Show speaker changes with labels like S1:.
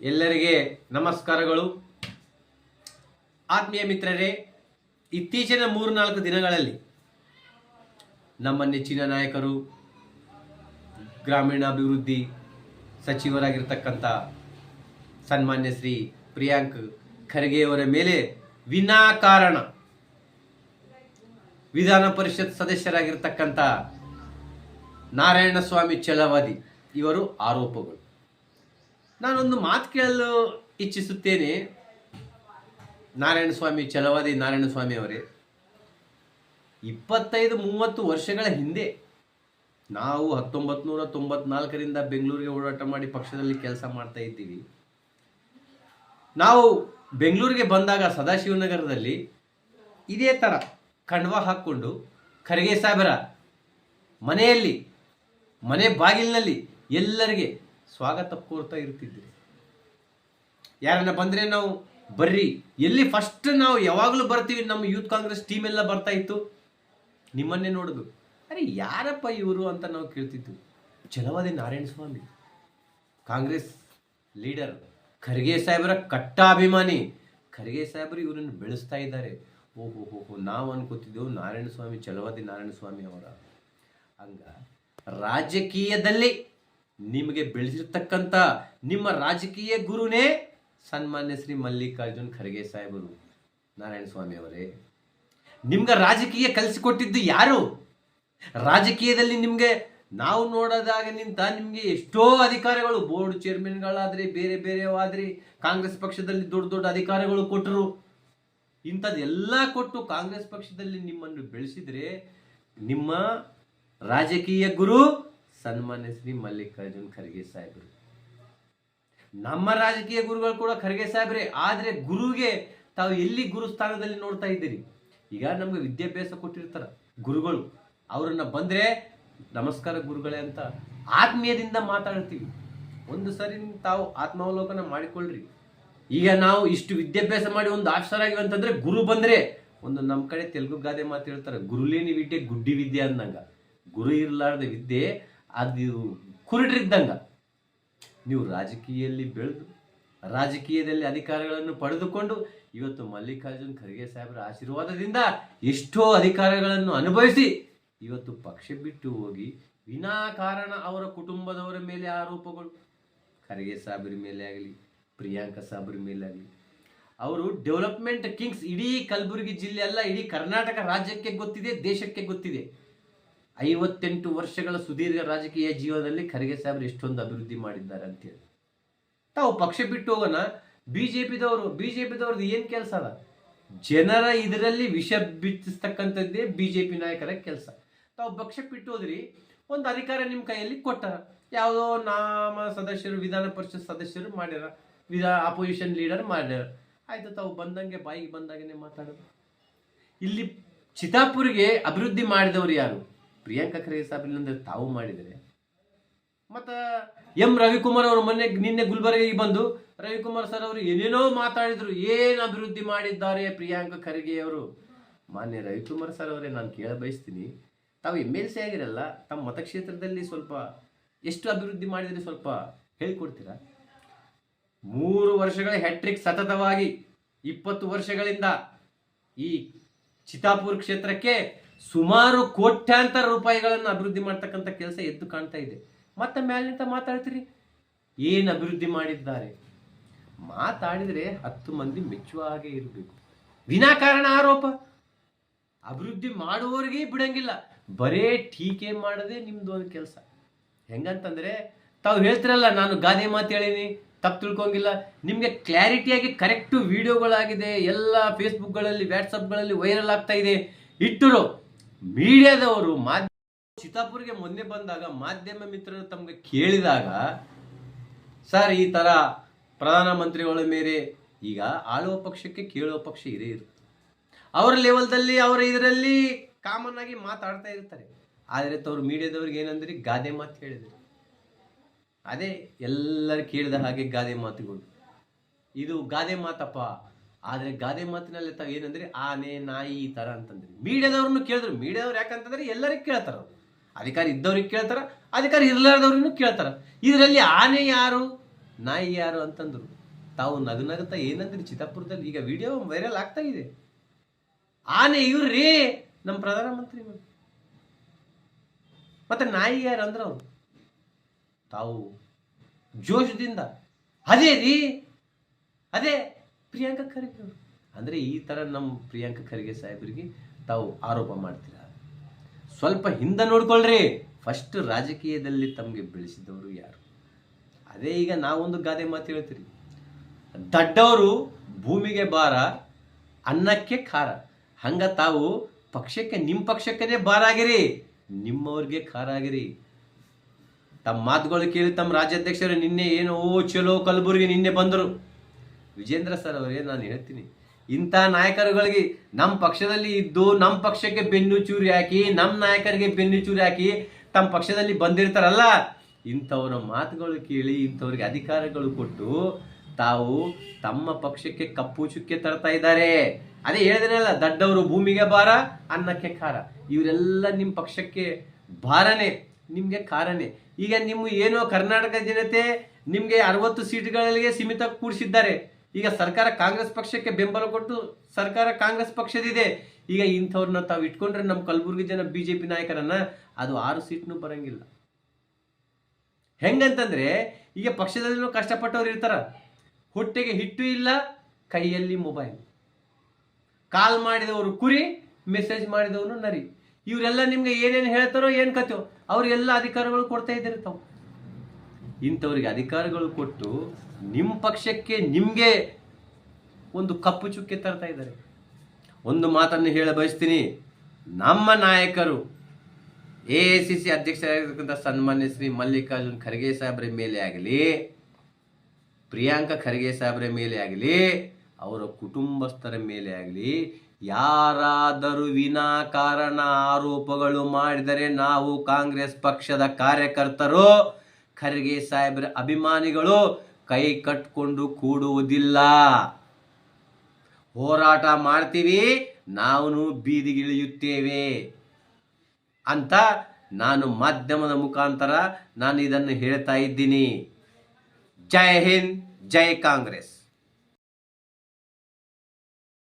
S1: ಎಲ್ಲರಿಗೆ ನಮಸ್ಕಾರಗಳು. ಆತ್ಮೀಯ ಮಿತ್ರರೇ, ಇತ್ತೀಚಿನ ಮೂರ್ನಾಲ್ಕು ದಿನಗಳಲ್ಲಿ ನಮ್ಮ ನೆಚ್ಚಿನ ನಾಯಕರು, ಗ್ರಾಮೀಣಾಭಿವೃದ್ಧಿ ಸಚಿವರಾಗಿರ್ತಕ್ಕಂಥ ಸನ್ಮಾನ್ಯ ಶ್ರೀ ಪ್ರಿಯಾಂಕ್ ಖರ್ಗೆಯವರ ಮೇಲೆ ವಿನಾಕಾರಣ ವಿಧಾನ ಪರಿಷತ್ ಸದಸ್ಯರಾಗಿರ್ತಕ್ಕಂಥ ನಾರಾಯಣಸ್ವಾಮಿ ಚಲವಾದಿ ಇವರು ಆರೋಪಗಳು. ನಾನೊಂದು ಮಾತು ಕೇಳಲು ಇಚ್ಛಿಸುತ್ತೇನೆ. ನಾರಾಯಣಸ್ವಾಮಿ ಚಲವಾದಿ ನಾರಾಯಣಸ್ವಾಮಿ ಅವರೇ, ಇಪ್ಪತ್ತೈದು ಮೂವತ್ತು ವರ್ಷಗಳ ಹಿಂದೆ ನಾವು ಹತ್ತೊಂಬತ್ತು ನೂರ ತೊಂಬತ್ನಾಲ್ಕರಿಂದ ಬೆಂಗಳೂರಿಗೆ ಓಡಾಟ ಮಾಡಿ ಪಕ್ಷದಲ್ಲಿ ಕೆಲಸ ಮಾಡ್ತಾ ಇದ್ದೀವಿ. ನಾವು ಬೆಂಗಳೂರಿಗೆ ಬಂದಾಗ ಸದಾಶಿವನಗರದಲ್ಲಿ ಇದೇ ಥರ ಕಣ್ವ ಹಾಕ್ಕೊಂಡು ಖರ್ಗೆ ಸಾಹೇಬರ ಮನೆಯಲ್ಲಿ, ಮನೆ ಬಾಗಿಲಿನಲ್ಲಿ ಎಲ್ಲರಿಗೆ ಸ್ವಾಗತ ಕೋರ್ತಾ ಇರ್ತಿದ್ವಿ ಯಾರನ್ನ ಬಂದ್ರೆ ನಾವು ಬರ್ರಿ. ಎಲ್ಲಿ ಫಸ್ಟ್ ನಾವು ಯಾವಾಗಲೂ ಬರ್ತೀವಿ, ನಮ್ಮ ಯೂತ್ ಕಾಂಗ್ರೆಸ್ ಟೀಮ್ ಎಲ್ಲ ಬರ್ತಾ ಇತ್ತು. ನಿಮ್ಮನ್ನೇ ನೋಡುದು ಅರೆ ಯಾರಪ್ಪ ಇವರು ಅಂತ ನಾವು ಕೇಳ್ತಿದ್ವಿ. ಛಲವಾದಿ ನಾರಾಯಣ ಸ್ವಾಮಿ, ಕಾಂಗ್ರೆಸ್ ಲೀಡರ್, ಖರ್ಗೆ ಸಾಹೇಬರ ಕಟ್ಟ ಅಭಿಮಾನಿ ಖರ್ಗೆ ಸಾಹೇಬರು ಇವರನ್ನು ಬೆಳೆಸ್ತಾ ಇದ್ದಾರೆ. ಓಹೋ, ಹೋ ಹೋ, ನಾವು ಅನ್ಕೋತಿದ್ದೆವು, ನಾರಾಯಣ ಸ್ವಾಮಿ, ಛಲವಾದಿ ನಾರಾಯಣ ಸ್ವಾಮಿ ಅವರ. ಹಂಗ ರಾಜಕೀಯದಲ್ಲಿ ನಿಮಗೆ ಬೆಳೆಸಿರ್ತಕ್ಕಂಥ ನಿಮ್ಮ ರಾಜಕೀಯ ಗುರುನೇ ಸನ್ಮಾನ್ಯ ಶ್ರೀ ಮಲ್ಲಿಕಾರ್ಜುನ್ ಖರ್ಗೆ ಸಾಹೇಬರು. ನಾರಾಯಣ ಸ್ವಾಮಿ ಅವರೇ. ನಿಮ್ಗೆ ರಾಜಕೀಯ ಕಲಿಸಿಕೊಟ್ಟಿದ್ದು ಯಾರು? ರಾಜಕೀಯದಲ್ಲಿ ನಿಮ್ಗೆ ನಾವು ನೋಡೋದಾಗ ನಿಂತ ನಿಮ್ಗೆ ಎಷ್ಟೋ ಅಧಿಕಾರಿಗಳು, ಬೋರ್ಡ್ ಚೇರ್ಮನ್ಗಳಾದ್ರಿ, ಬೇರೆ ಬೇರೆವಾದ್ರಿ, ಕಾಂಗ್ರೆಸ್ ಪಕ್ಷದಲ್ಲಿ ದೊಡ್ಡ ದೊಡ್ಡ ಅಧಿಕಾರಿಗಳು ಕೊಟ್ಟರು ಇಂಥದ್ದೆಲ್ಲ ಕೊಟ್ಟು ಕಾಂಗ್ರೆಸ್ ಪಕ್ಷದಲ್ಲಿ ನಿಮ್ಮನ್ನು ಬೆಳೆಸಿದ್ರೆ ನಿಮ್ಮ ರಾಜಕೀಯ ಗುರು ಸನ್ಮಾನ್ಯ ಶ್ರೀ ಮಲ್ಲಿಕಾರ್ಜುನ್ ಖರ್ಗೆ ಸಾಹೇಬರು. ನಮ್ಮ ರಾಜಕೀಯ ಗುರುಗಳು ಕೂಡ ಖರ್ಗೆ ಸಾಹೇಬ್ರೆ, ಆದ್ರೆ ಗುರುಗೆ ತಾವು ಎಲ್ಲಿ ಗುರು ಸ್ಥಾನದಲ್ಲಿ ನೋಡ್ತಾ ಇದ್ದೀರಿ? ಈಗ ನಮ್ಗೆ ವಿದ್ಯಾಭ್ಯಾಸ ಕೊಟ್ಟಿರ್ತಾರ ಗುರುಗಳು. ಅವರನ್ನ ಬಂದ್ರೆ ನಮಸ್ಕಾರ ಗುರುಗಳೇ ಅಂತ ಆತ್ಮೀಯದಿಂದ ಮಾತಾಡ್ತೀವಿ. ಒಂದು ಸರಿ ತಾವು ಆತ್ಮಾವಲೋಕನ ಮಾಡಿಕೊಳ್ಳ್ರಿ ಈಗ ನಾವು ಇಷ್ಟು ವಿದ್ಯಾಭ್ಯಾಸ ಮಾಡಿ ಒಂದು ಆಫೀಸರ್ ಅಂತಂದ್ರೆ ಗುರು ಬಂದ್ರೆ ಒಂದು ನಮ್ಮ ಕಡೆ ತೆಲುಗು ಗಾದೆ ಮಾತು ಹೇಳ್ತಾರೆ ಗುರುಲೇನಿ ವಿದ್ಯೆ ಗುಡ್ಡಿ ವಿದ್ಯೆ ಅಂದಂಗ. ಗುರು ಇರಲಾರ್ದ ವಿದ್ಯೆ ಅದು ಕುರುಡ್ರಿದ್ದಂಗ ನೀವು ರಾಜಕೀಯದಲ್ಲಿ ಬೆಳೆದು, ರಾಜಕೀಯದಲ್ಲಿ ಅಧಿಕಾರಗಳನ್ನು ಪಡೆದುಕೊಂಡು ಇವತ್ತು ಮಲ್ಲಿಕಾರ್ಜುನ್ ಖರ್ಗೆ ಸಾಹೇಬರ ಆಶೀರ್ವಾದದಿಂದ ಎಷ್ಟೋ ಅಧಿಕಾರಗಳನ್ನು ಅನುಭವಿಸಿ ಇವತ್ತು ಪಕ್ಷ ಬಿಟ್ಟು ಹೋಗಿ ವಿನಾಕಾರಣ ಅವರ ಕುಟುಂಬದವರ ಮೇಲೆ ಆರೋಪಗಳು. ಖರ್ಗೆ ಸಾಹೇಬರ ಮೇಲೆ ಆಗಲಿ, ಪ್ರಿಯಾಂಕ ಸಾಬ್ರ ಮೇಲೆ ಆಗಲಿ. ಅವರು ಡೆವಲಪ್ಮೆಂಟ್ ಕಿಂಗ್ಸ್ ಇಡೀ ಕಲಬುರಗಿ ಜಿಲ್ಲೆ ಅಲ್ಲ, ಇಡೀ ಕರ್ನಾಟಕ ರಾಜ್ಯಕ್ಕೆ ಗೊತ್ತಿದೆ, ದೇಶಕ್ಕೆ ಗೊತ್ತಿದೆ. ಐವತ್ತೆಂಟು ವರ್ಷಗಳ ಸುದೀರ್ಘ ರಾಜಕೀಯ ಜೀವನದಲ್ಲಿ ಖರ್ಗೆ ಸಾಹೇಬರು ಎಷ್ಟೊಂದು ಅಭಿವೃದ್ಧಿ ಮಾಡಿದ್ದಾರೆ ಅಂತೇಳಿ ತಾವು ಪಕ್ಷ ಬಿಟ್ಟು ಹೋಗೋಣ, ಬಿಜೆಪಿದವರು, ಬಿಜೆಪಿದವ್ರದ್ದು ಏನು ಕೆಲಸ ಅದ ಜನರ ಇದರಲ್ಲಿ ವಿಷ ಬಿತ್ತಿಸ್ತಕ್ಕಂಥದ್ದೇ ಪಿ ನಾಯಕರ ಕೆಲಸ. ತಾವು ಪಕ್ಷ ಬಿಟ್ಟು ಹೋದ್ರಿ, ಒಂದು ಅಧಿಕಾರ ನಿಮ್ಮ ಕೈಯಲ್ಲಿ ಕೊಟ್ಟಾರ. ಯಾವುದೋ ನಾಮ ಸದಸ್ಯರು, ವಿಧಾನ ಪರಿಷತ್ ಸದಸ್ಯರು ಮಾಡ್ಯಾರ, ವಿಧಾ ಅಪೋಸಿಷನ್ ಲೀಡರ್ ಮಾಡ್ಯಾರ. ಆಯಿತು, ತಾವು ಬಂದಂಗೆ, ಬಾಯಿಗೆ ಬಂದಾಗನೇ ಮಾತಾಡೋದು. ಇಲ್ಲಿ ಚಿತಾಪುರಿಗೆ ಅಭಿವೃದ್ಧಿ ಮಾಡಿದವರು ಯಾರು? ಪ್ರಿಯಾಂಕಾ ಖರ್ಗೆ ಸಾಹೇಬ್ರಿಂದ ತಾವು ಮಾಡಿದರೆ? ಮತ್ತು ಎಂ ರವಿಕುಮಾರ್ ಅವರು ಮೊನ್ನೆ ನಿನ್ನೆ ಗುಲ್ಬರ್ಗಿಗೆ ಬಂದು ರವಿಕುಮಾರ್ ಸರ್ ಅವರು ಏನೇನೋ ಮಾತಾಡಿದ್ರು, ಏನು ಅಭಿವೃದ್ಧಿ ಮಾಡಿದ್ದಾರೆ ಪ್ರಿಯಾಂಕ ಖರ್ಗೆ ಅವರು? ಮಾನ್ಯ ರವಿಕುಮಾರ್ ಸರ್ ಅವರೇ, ನಾನು ಕೇಳ ಬಯಸ್ತೀನಿ ತಾವು ಎಂ ಎಲ್ ಸಿ ಆಗಿರಲ್ಲ, ತಮ್ಮ ಮತಕ್ಷೇತ್ರದಲ್ಲಿ ಸ್ವಲ್ಪ ಎಷ್ಟು ಅಭಿವೃದ್ಧಿ ಮಾಡಿದ್ರೆ ಸ್ವಲ್ಪ ಹೇಳ್ಕೊಡ್ತೀರಾ? ಮೂರು ವರ್ಷಗಳ ಹ್ಯಾಟ್ರಿಕ್ ಸತತವಾಗಿ ಇಪ್ಪತ್ತು ವರ್ಷಗಳಿಂದ ಈ ಚಿತಾಪುರ್ ಕ್ಷೇತ್ರಕ್ಕೆ ಸುಮಾರು ಕೋಟ್ಯಾಂತರ ರೂಪಾಯಿಗಳನ್ನು ಅಭಿವೃದ್ಧಿ ಮಾಡ್ತಕ್ಕಂಥ ಕೆಲಸ ಎದ್ದು ಕಾಣ್ತಾ ಇದೆ. ಮತ್ತೆ ಮೇಲಿನಿಂದ ಮಾತಾಡ್ತೀರಿ? ಏನು ಅಭಿವೃದ್ಧಿ ಮಾಡಿದ್ದಾರೆ? ಮಾತಾಡಿದರೆ ಹತ್ತು ಮಂದಿ ಮೆಚ್ಚುವ ಹಾಗೆ ಇರಬೇಕು. ವಿನಾಕಾರಣ ಆರೋಪ. ಅಭಿವೃದ್ಧಿ ಮಾಡುವವರಿಗೆ ಬಿಡಂಗಿಲ್ಲ. ಬರೇ ಟೀಕೆ ಮಾಡದೆ ನಿಮ್ದು ಒಂದು ಕೆಲಸ. ಹೆಂಗಂತಂದ್ರೆ, ತಾವು ಹೇಳ್ತಿರಲ್ಲ, ನಾನು ಗಾದೆ ಮಾತು ಹೇಳೀನಿ, ತಪ್ಪು ತಿಳ್ಕೊಂಗಿಲ್ಲ. ನಿಮಗೆ ಕ್ಲಾರಿಟಿಯಾಗಿ ಕರೆಕ್ಟು ವಿಡಿಯೋಗಳಾಗಿದೆ ಎಲ್ಲ ಫೇಸ್ಬುಕ್ಗಳಲ್ಲಿ ವ್ಯಾಟ್ಸಪ್ಗಳಲ್ಲಿ ವೈರಲ್ ಆಗ್ತಾ ಇದೆ. ಇಟ್ಟರು. ಮೀಡಿಯಾದವರು ಮಾಧ್ಯಮ ಚಿತಾಪುರ್ಗೆ ಮೊನ್ನೆ ಬಂದಾಗ ಮಾಧ್ಯಮ ಮಿತ್ರರು ತಮಗೆ ಕೇಳಿದಾಗ, ಸರ್, ಈ ತರ ಪ್ರಧಾನಮಂತ್ರಿಗಳ ಮೇಲೆ ಈಗ ಆಳುವ ಪಕ್ಷಕ್ಕೆ ಕೇಳುವ ಪಕ್ಷ ಇದೇ ಇರುತ್ತೆ. ಅವರ ಲೆವೆಲ್ದಲ್ಲಿ ಅವರ ಇದರಲ್ಲಿ ಕಾಮನ್ ಆಗಿ ಮಾತಾಡ್ತಾ ಇರ್ತಾರೆ. ಆದರೆ ತವರು ಮೀಡಿಯಾದವ್ರಿಗೆ ಏನಂದ್ರೆ? ಗಾದೆ ಮಾತು ಹೇಳಿದರು. ಅದೇ ಎಲ್ಲರೂ ಕೇಳಿದ ಹಾಗೆ ಗಾದೆ ಮಾತುಗಳು. ಇದು ಗಾದೆ ಮಾತಪ್ಪ. ಆದ್ರೆ ಗಾದೆ ಮಾತಿನಲ್ಲಿ ತಾವು ಏನಂದ್ರೆ, ಆನೆ, ನಾಯಿ ಈ ತರ ಅಂತಂದ್ರೆ. ಮೀಡಿಯಾದವ್ರನ್ನು ಕೇಳಿದ್ರು. ಮೀಡಿಯಾದವ್ರು ಯಾಕಂತಂದ್ರೆ ಎಲ್ಲರಿಗೆ ಕೇಳ್ತಾರೆ. ಅಧಿಕಾರಿ ಇದ್ದವ್ರಿಗೆ ಕೇಳ್ತಾರೆ, ಅಧಿಕಾರಿ ಇರ್ಲಾರ್ದವ್ರನ್ನು ಕೇಳ್ತಾರೆ. ಇದರಲ್ಲಿ ಆನೆ ಯಾರು, ನಾಯಿ ಯಾರು ಅಂತಂದ್ರು. ತಾವು ನಗು ನಗುತ್ತಾ ಏನಂದ್ರೆ ಚಿತ್ತಾಪುರದಲ್ಲಿ? ಈಗ ವಿಡಿಯೋ ವೈರಲ್ ಆಗ್ತಾ ಇದೆ. ಆನೆ ಇವ್ರಿ ನಮ್ಮ ಪ್ರಧಾನಮಂತ್ರಿ ಮತ್ತೆ ನಾಯಿ ಯಾರು ಅಂದ್ರೆ ಅವರು. ತಾವು ಜೋಶದಿಂದ. ಅದೇ ರೀ. ಅದೇ ಪ್ರಿಯಾಂಕಾ ಖರ್ಗೆ ಅವರು. ಅಂದರೆ ಈ ಥರ ನಮ್ಮ ಪ್ರಿಯಾಂಕ ಖರ್ಗೆ ಸಾಹೇಬರಿಗೆ ತಾವು ಆರೋಪ ಮಾಡ್ತೀರಾ? ಸ್ವಲ್ಪ ಹಿಂದೆ ನೋಡ್ಕೊಳ್ರಿ. ಫಸ್ಟ್ ರಾಜಕೀಯದಲ್ಲಿ ತಮಗೆ ಬೆಳೆಸಿದವರು ಯಾರು? ಅದೇ ಈಗ ನಾವೊಂದು ಗಾದೆ ಮಾತು ಹೇಳ್ತೀರಿ. ದಡ್ಡವರು ಭೂಮಿಗೆ ಭಾರ, ಅನ್ನಕ್ಕೆ ಖಾರ. ಹಂಗ ತಾವು ಪಕ್ಷಕ್ಕೆ ನಿಮ್ಮ ಪಕ್ಷಕ್ಕೇ ಭಾರ ಆಗಿರಿ. ನಿಮ್ಮವ್ರಿಗೆ ಖಾರ ಆಗಿರಿ. ತಮ್ಮ ಮಾತುಗಳು ಕೇಳಿ ತಮ್ಮ ರಾಜ್ಯಾಧ್ಯಕ್ಷರು, ನಿನ್ನೆ ಏನೋ ಚಲೋ ಕಲಬುರ್ಗಿ ನಿನ್ನೆ ಬಂದರು. ವಿಜೇಂದ್ರ ಸರ್ ಅವರೇ ನಾನು ಹೇಳ್ತೀನಿ, ಇಂಥ ನಾಯಕರುಗಳಿಗೆ ನಮ್ಮ ಪಕ್ಷದಲ್ಲಿ ಇದ್ದು ನಮ್ಮ ಪಕ್ಷಕ್ಕೆ ಬೆನ್ನು ಚೂರಿ ಹಾಕಿ, ನಮ್ಮ ನಾಯಕರಿಗೆ ಬೆನ್ನು ಚೂರಿ ಹಾಕಿ ತಮ್ಮ ಪಕ್ಷದಲ್ಲಿ ಬಂದಿರ್ತಾರಲ್ಲ, ಇಂಥವರ ಮಾತುಗಳು ಕೇಳಿ, ಇಂಥವ್ರಿಗೆ ಅಧಿಕಾರಗಳು ಕೊಟ್ಟು ತಾವು ತಮ್ಮ ಪಕ್ಷಕ್ಕೆ ಕಪ್ಪು ಚುಕ್ಕೆ ತರ್ತಾ ಇದ್ದಾರೆ. ಅದೇ ಹೇಳಿದ್ರಲ್ಲ ದಡ್ಡವರು ಭೂಮಿಗೆ ಭಾರ, ಅನ್ನಕ್ಕೆ ಖಾರ. ಇವರೆಲ್ಲ ನಿಮ್ಮ ಪಕ್ಷಕ್ಕೆ ಭಾರನೇ, ನಿಮಗೆ ಕಾರನೇ ಈಗ ನಿಮ್ಮ ಏನೋ ಕರ್ನಾಟಕ ಜನತೆ ನಿಮಗೆ ಅರವತ್ತು ಸೀಟ್ಗಳಿಗೆ ಸೀಮಿತ ಕೂಡಿಸಿದ್ದಾರೆ ಈಗ ಸರ್ಕಾರ ಕಾಂಗ್ರೆಸ್ ಪಕ್ಷಕ್ಕೆ ಬೆಂಬಲ ಕೊಟ್ಟು ಸರ್ಕಾರ ಕಾಂಗ್ರೆಸ್ ಪಕ್ಷದಿದೆ. ಈಗ ಇಂಥವ್ರನ್ನ ತಾವು ಇಟ್ಕೊಂಡ್ರೆ ನಮ್ಮ ಕಲಬುರಗಿ ಜನ ಬಿಜೆಪಿ ನಾಯಕರನ್ನ ಅದು ಆರು ಸೀಟ್ನೂ ಬರಂಗಿಲ್ಲ. ಹೆಂಗಂತಂದ್ರೆ ಈಗ ಪಕ್ಷದಲ್ಲಿನೂ ಕಷ್ಟಪಟ್ಟವ್ರು ಇರ್ತಾರ. ಹೊಟ್ಟೆಗೆ ಹಿಟ್ಟು ಇಲ್ಲ, ಕೈಯಲ್ಲಿ ಮೊಬೈಲ್. ಕಾಲ್ ಮಾಡಿದವರು ಕುರಿ, ಮೆಸೇಜ್ ಮಾಡಿದವನು ನರಿ. ಇವರೆಲ್ಲ ನಿಮ್ಗೆ ಏನೇನು ಹೇಳ್ತಾರೋ ಏನು ಕಥೋ ಅವ್ರಿಗೆಲ್ಲ ಅಧಿಕಾರಗಳು ಕೊಡ್ತಾ ಇದ್ದಿರ್ತಾವ. ತಾವು ಇಂಥವ್ರಿಗೆ ಅಧಿಕಾರಗಳು ಕೊಟ್ಟು ನಿಮ್ಮ ಪಕ್ಷಕ್ಕೆ ನಿಮಗೆ ಒಂದು ಕಪ್ಪು ಚುಕ್ಕೆ ತರ್ತಾ ಇದ್ದಾರೆ. ಒಂದು ಮಾತನ್ನು ಹೇಳ ಬಯಸ್ತೀನಿ. ನಮ್ಮ ನಾಯಕರು ಎ ಐ ಸಿ ಸಿ ಅಧ್ಯಕ್ಷರಾಗಿರ್ತಕ್ಕಂಥ ಸನ್ಮಾನ್ಯ ಶ್ರೀ ಮಲ್ಲಿಕಾರ್ಜುನ್ ಖರ್ಗೆ ಸಾಹೇಬ್ರ ಮೇಲೆ ಆಗಲಿ, ಪ್ರಿಯಾಂಕಾ ಖರ್ಗೆ ಸಾಹೇಬ್ರ ಮೇಲೆ ಆಗಲಿ, ಅವರ ಕುಟುಂಬಸ್ಥರ ಮೇಲೆ ಆಗಲಿ, ಯಾರಾದರೂ ವಿನಾಕಾರಣ ಆರೋಪಗಳು ಮಾಡಿದರೆ ನಾವು ಕಾಂಗ್ರೆಸ್ ಪಕ್ಷದ ಕಾರ್ಯಕರ್ತರು, ಖರ್ಗೆ ಸಾಹೇಬ್ರ ಅಭಿಮಾನಿಗಳು ಕೈ ಕಟ್ಕೊಂಡು ಕೂಡುವುದಿಲ್ಲ. ಹೋರಾಟ ಮಾಡ್ತೀವಿ ನಾವು ಬೀದಿಗಿಳಿಯುತ್ತೇವೆ. ಅಂತ ನಾನು ಮಾಧ್ಯಮದ ಮುಖಾಂತರ ನಾನು ಇದನ್ನು ಹೇಳ್ತಾ ಇದ್ದೀನಿ. ಜೈ ಹಿಂದ್, ಜೈ ಕಾಂಗ್ರೆಸ್.